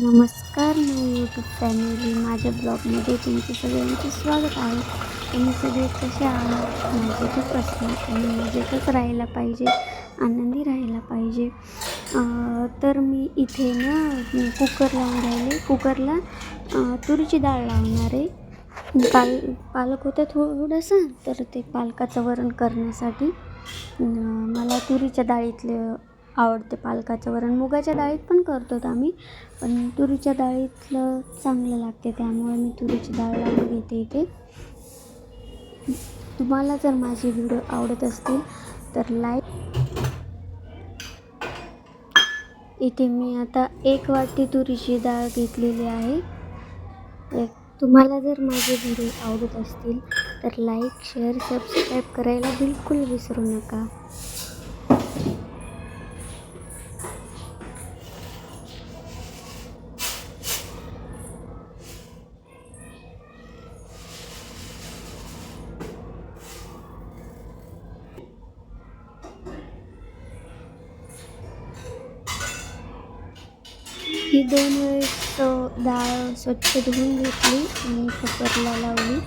नमस्कार मी YouTube family माझ्या ब्लॉगमध्ये तुमचे सगळ्यांचे स्वागत आहे. तुम्ही सगळे कसे आहात? मजेतच असणार आणि मजेतच राहायला पाहिजे आनंदी राहायला पाहिजे. तर मी इथे ना कुकर लावून राहिले. कुकरला तुरीची डाळ लावणार आहे. पाल पालक होतं थोडंसं तर ते पालकाचं वरण करण्यासाठी मला तुरीच्या डाळीतलं आवडते पालकाचं. वरण मुगाच्या डाळीत पण करतो आम्ही. पण तुरीच्या डाळीतलं चांगलं लागते त्यामुळे मी तुरीची डाळ लावून घेते इथे. तुम्हाला जर माझे व्हिडिओ आवडत असतील तर लाईक इथे मी आता एक वाटी तुरीची डाळ घेतलेली आहे. एक तुम्हाला जर माझे व्हिडिओ आवडत असतील तर लाईक शेअर सबस्क्राईब करायला बिलकुल विसरू नका. ही दोन वेळेस डाळ स्वच्छ धुवून घेतली आणि कुकरला लावली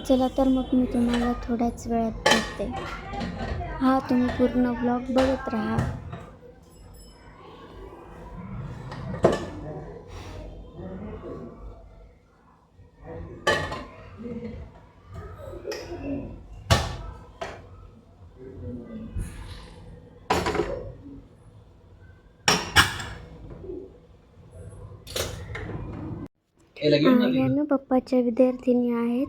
चला तर मग मी तुम्हाला थोड्याच वेळात भेटते हा तुम्ही पूर्ण ब्लॉग बघत राहा Thank you. अ, आली या ना पप्पाच्या विद्यार्थिनी आहेत.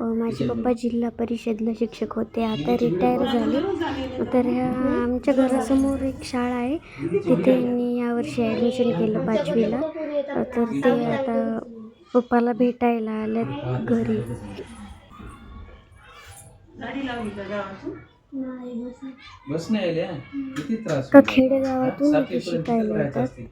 माझे पप्पा जिल्हा परिषदला शिक्षक होते. आता रिटायर झाले. तर ह्या आमच्या घरासमोर एक शाळा आहे. तिथे त्यांनी यावर्षी ॲडमिशन केलं पाचवीला. तर ते आता पप्पाला भेटायला आल्यात घरी. का होतो. खेडेगावातून हा, शिकायला येतात? असते.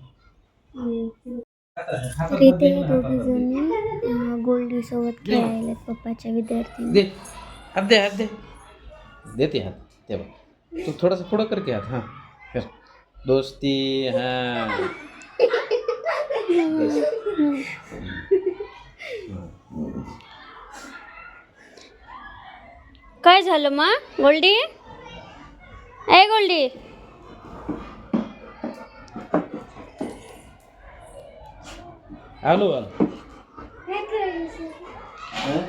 तर इथे या दोघी जणी गोल्डी सोबत खेळायला पप्पाच्या विद्यार्थी दे. हात दे हात दे. देते हात. ते बघ. तू थोडासा पुढं कर की हात. हां. कर. दोस्ती हां. काय झालं मा? गोल्डी? ए गोल्डी. आलो आलो हां?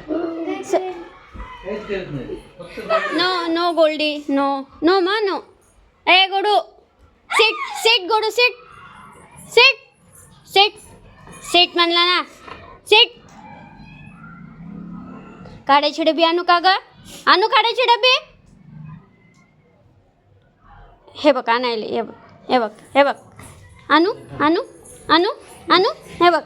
काहीच करत नाही फक्त no no Goldie no no मा नो ए गोडू सिट सिट गोडू सिट सिट सिट सिट म्हणला ना सिट काढायची डबी आणू का ग आणू काढायची डबी हे बघ आणायले हे बघ हे बघ हे बघ आणू आणू आणू आणू हे बघ.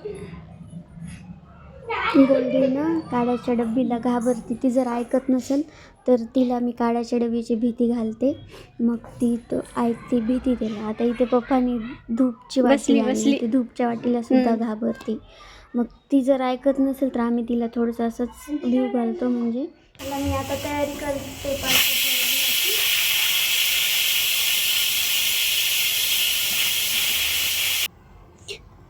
गोल्डी ना काड्याच्या डब्बीला घाबरते ती जर ऐकत नसेल तर तिला मी काड्याच्या डब्याची भीती घालते. मग ती तो ऐकते भीती तिला. आता इथे पप्पानी धूपची वाटी आणली ती धूपच्या वाटीला सुद्धा घाबरते. मग ती जर ऐकत नसेल तर आम्ही तिला थोडंसं असंच भीव घालतो म्हणजे. मी आता तयारी करते.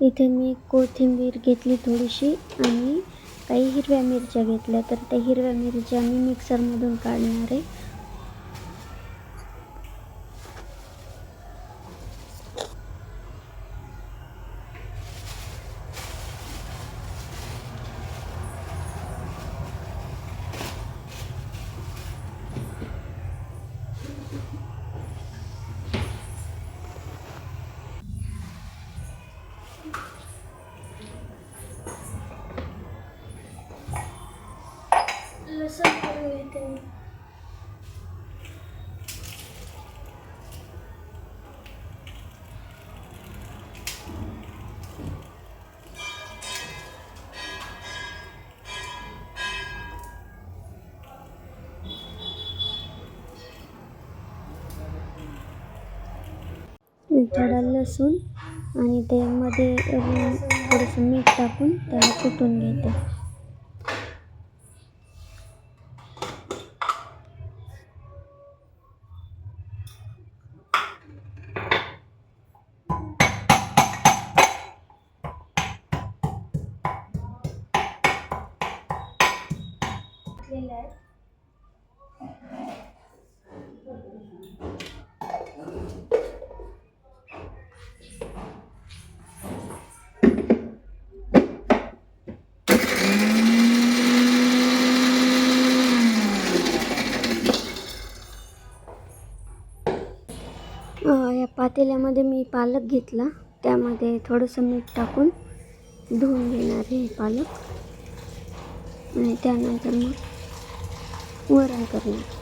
इथे मी कोथिंबीर घेतली थोडीशी आणि काही हिरव्या मिरच्या घेतल्या. तर त्या हिरव्या मिरच्या मी मिक्सरमधून काढणार आहे लसूण थोडा लसूण आणि त्यामध्ये थोडंसं मीठ टाकून त्याला कुटून घेते. पातेल्यामध्ये मी पालक घेतला. त्यामध्ये थोडंसं मीठ टाकून धुवून घेणार आहे पालक. आणि त्यानंतर मग वरण करणार.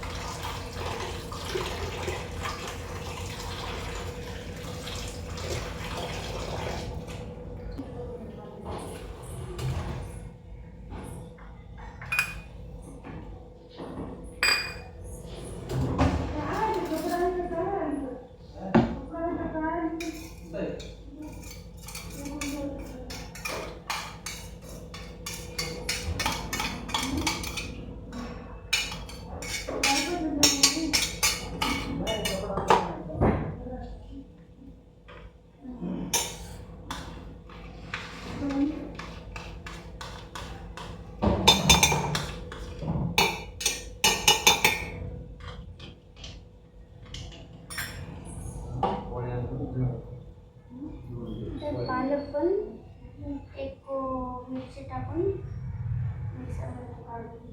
पालक पण एक मिरची टाकून मिक्सरमध्ये काढून.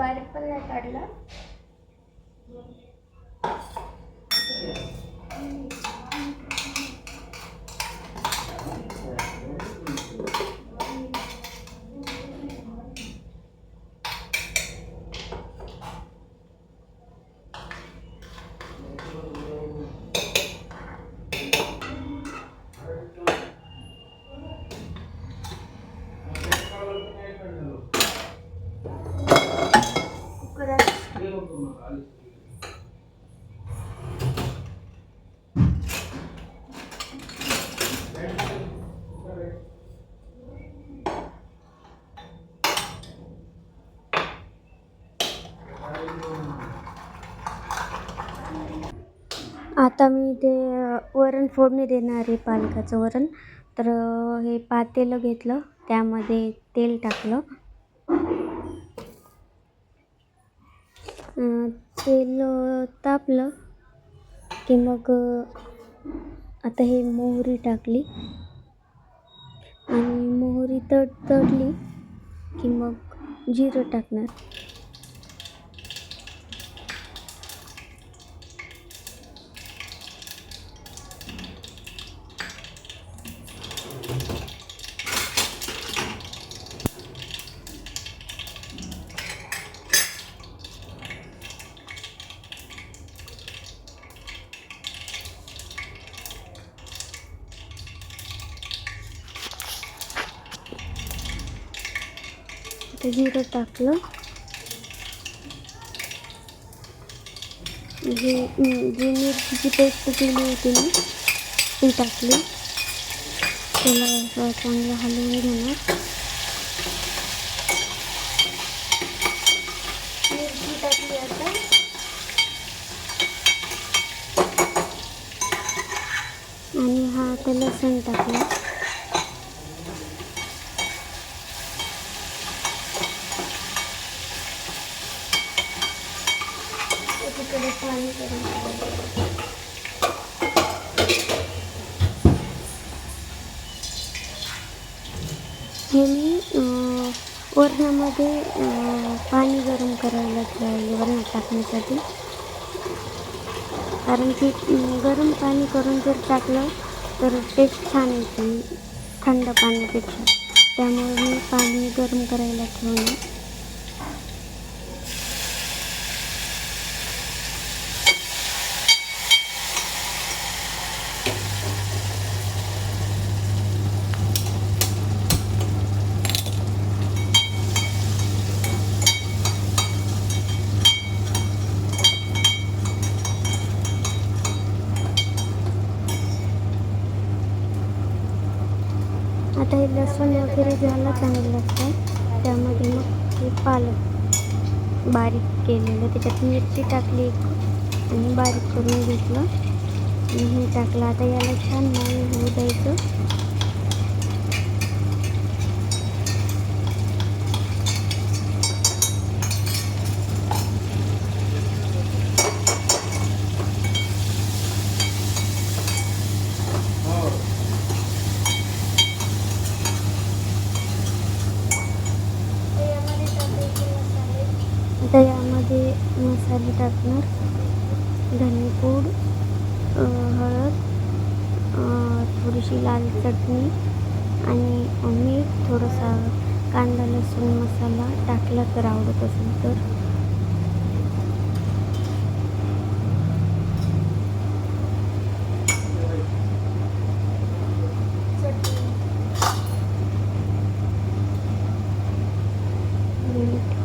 जास्त बारीक पण नाही काढला कुकरात आता मी ते वरण फोडणी देणार आहे पालकाचं वरण. तर हे पातेलं घेतलं त्यामध्ये तेल टाकलं. तेल तापलं की मग आता हे मोहरी टाकली. आणि मोहरी तड तडली की मग जिरं टाकणार. आता जिरं टाकलं. जी जी मिरची पेस्ट केली होती ना ती टाकली. त्याला असं चांगलं हलवून घेणार. मिरची टाकली आता. आणि हा आता लसण टाकला एकीकडे पाणी गरम करायचं. हे मी अं, वरणामध्ये पाणी गरम करायला ठेवले वरण टाकण्यासाठी. कारण की गरम पाणी करून जर टाकलं तर टेस्ट छान येते थंड पाण्यापेक्षा. त्यामुळे मी पाणी गरम करायला ठेवलं. आता हे लसूण वगैरे झालं चांगलं असतं त्यामध्ये मग हे पालक बारीक केलेलं. त्याच्यात मिरची टाकली एक आणि बारीक करून घेतलं. आणि हे टाकलं. आता याला छान मऊ होऊ द्यायचं आता यामध्ये मसाले टाकणार धनेपूड अ, हळद अ, थोडीशी लाल चटणी आणि मीठ थोडंसं कांदा लसूण मसाला टाकला तर आवडत असेल तर मीठ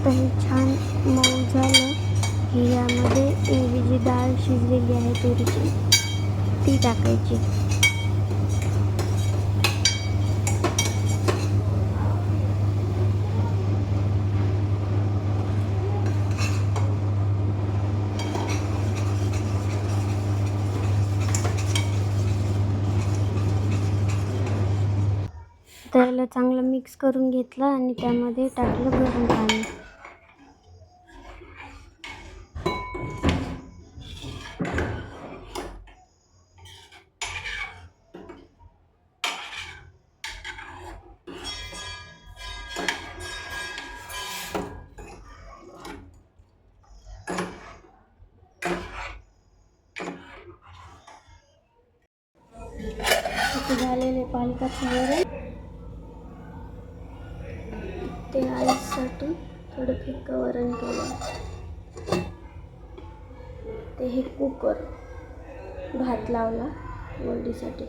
आता हे छान मऊ झालं की यामध्ये एरवी जी डाळ शिजलेली आहे तुरीची. ती टाकायची. त्याला चांगलं मिक्स करून घेतलं आणि त्यामध्ये टाकलं गरम पाणी. पालकाचं वरण ते आईसाठी थोडं फिक्क वरण केलं. ते हे कुकर भात लावला वडीसाठी